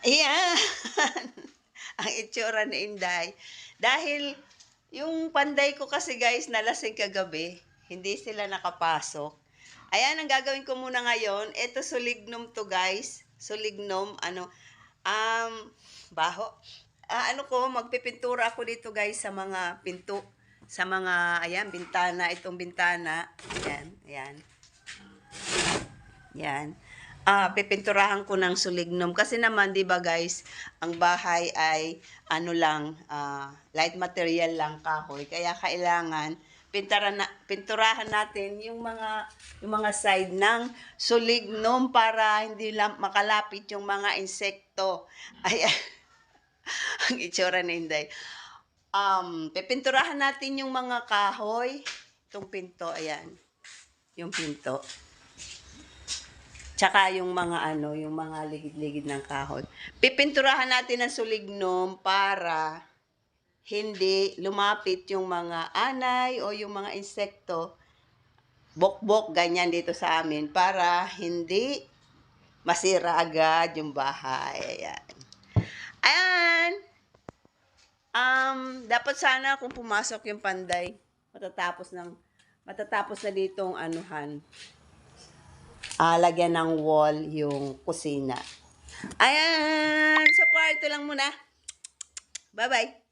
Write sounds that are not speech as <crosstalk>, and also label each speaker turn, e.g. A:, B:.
A: Ayan. <laughs> Ang itsura ni Inday. Dahil yung panday ko kasi guys, nalasing kagabi. Hindi sila nakapasok. Ayan, ang gagawin ko muna ngayon. Ito sulignum to guys. Sulignum, ano, um, baho. Ah, ano ko, magpipintura ako dito guys sa mga pinto. Sa mga, ayan, bintana. Itong bintana. Ayan, ayan. Yan. Ah, pipinturahan ko ng sulignum kasi naman 'di ba guys, ang bahay ay ano lang, ah, light material lang kahoy. Kaya kailangan pintaran na, pinturahan natin yung mga yung mga side ng sulignum para hindi lang makalapit yung mga insekto. Ay <laughs> ang itsura ni Inday. Um, pipinturahan natin yung mga kahoy. Itong pinto, ayan. Yung pinto. Tsaka yung mga ano, yung mga ligid-ligid ng kahoy. Pipinturahan natin ng sulignum para hindi lumapit yung mga anay o yung mga insekto. Bok-bok, ganyan dito sa amin para hindi masira agad yung bahay. Ayan. Ayan. Um, dapat sana kung pumasok yung panday, matatapos ng matatapos na ditong anuhan, ah, lagyan ng wall yung kusina. Ayan! So, far, ito lang muna. Bye-bye!